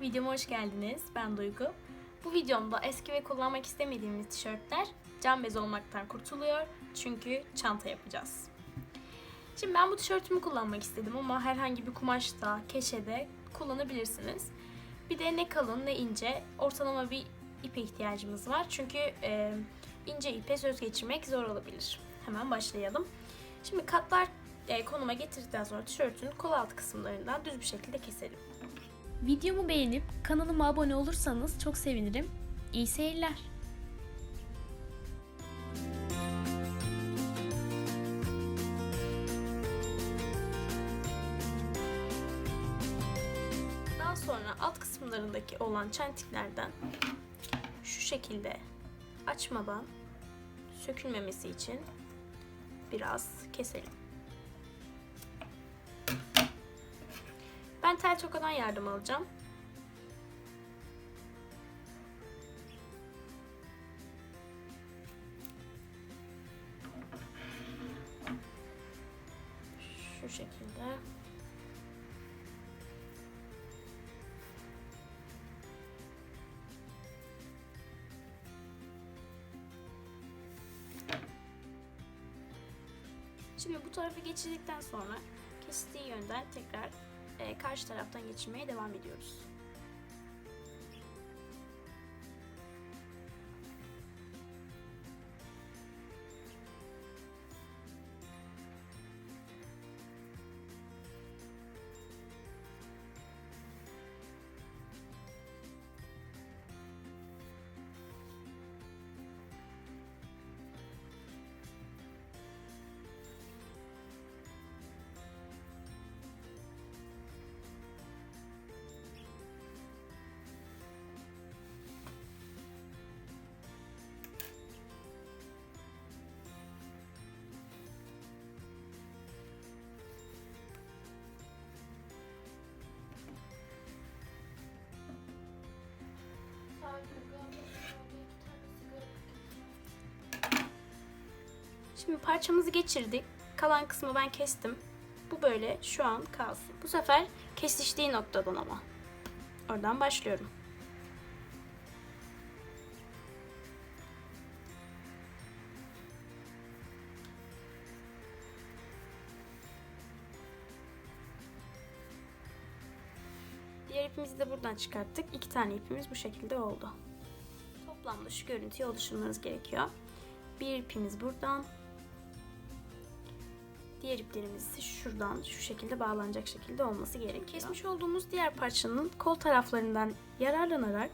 videoma hoş geldiniz. Ben Duygu. Bu videomda eski ve kullanmak istemediğimiz tişörtler cam bez olmaktan kurtuluyor. Çünkü çanta yapacağız. Şimdi ben bu tişörtümü kullanmak istedim ama herhangi bir kumaşta, keşede kullanabilirsiniz. Bir de ne kalın ne ince, ortalama bir ipe ihtiyacımız var. Çünkü e, ince ipe söz geçirmek zor olabilir. Hemen başlayalım. Şimdi katlar e, konuma getirdikten sonra tişörtün kol altı kısımlarından düz bir şekilde keselim. Videomu beğenip kanalıma abone olursanız çok sevinirim. İyi seyirler. Daha sonra alt kısımlarındaki olan çentiklerden şu şekilde açmadan sökülmemesi için biraz keselim. Ben tel tokadan yardım alacağım. Şu şekilde. Şimdi bu tarafı geçirdikten sonra kestiği yönden tekrar karşı taraftan geçirmeye devam ediyoruz. Şimdi parçamızı geçirdik. Kalan kısmı ben kestim. Bu böyle şu an kalsın. Bu sefer kesiştiği noktadan ama. Oradan başlıyorum. Diğer ipimizi de buradan çıkarttık. İki tane ipimiz bu şekilde oldu. Toplamda şu görüntüyü oluşturmanız gerekiyor. Bir ipimiz buradan. Diğer iplerimiz ise şuradan şu şekilde bağlanacak şekilde olması gerekiyor. Kesmiş olduğumuz diğer parçanın kol taraflarından yararlanarak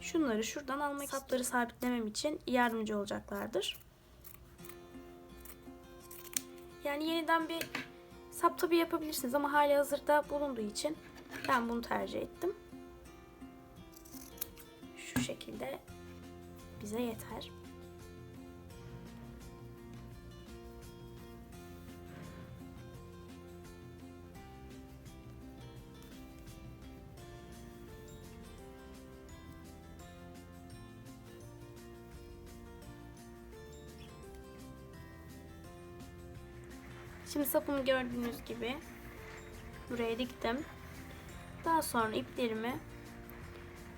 şunları şuradan almak sapları sabitlemem için yardımcı olacaklardır. Yani yeniden bir sap tabi yapabilirsiniz ama hali hazırda bulunduğu için ben bunu tercih ettim. Şu şekilde bize yeter. Şimdi sapımı gördüğünüz gibi buraya diktim. Daha sonra iplerimi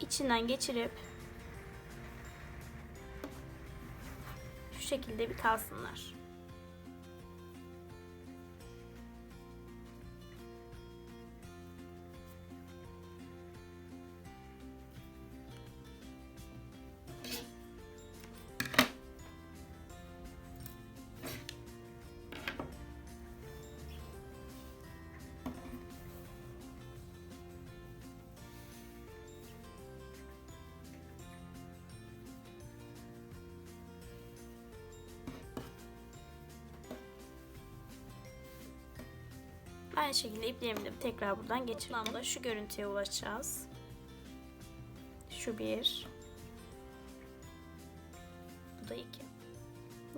içinden geçirip şu şekilde bir kalsınlar. Aynı şekilde iplerimi de tekrar buradan geçirdim. Toplamda şu görüntüye ulaşacağız. Şu bir. Bu da iki.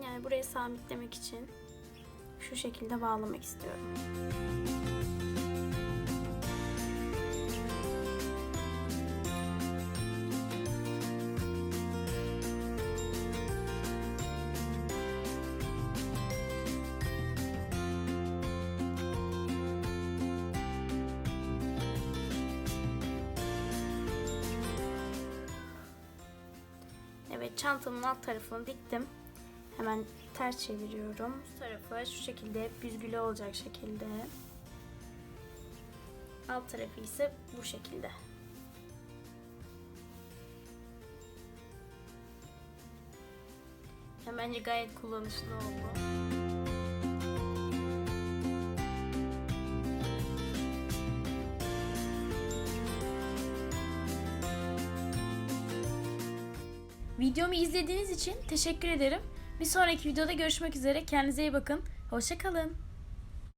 Yani burayı sabitlemek için şu şekilde bağlamak istiyorum. Çantamın alt tarafını diktim. Hemen ters çeviriyorum. Bu tarafı şu şekilde büzgülü olacak şekilde. Alt tarafı ise bu şekilde. Yani bence gayet kullanışlı oldu. Videomu izlediğiniz için teşekkür ederim. Bir sonraki videoda görüşmek üzere. Kendinize iyi bakın. Hoşçakalın.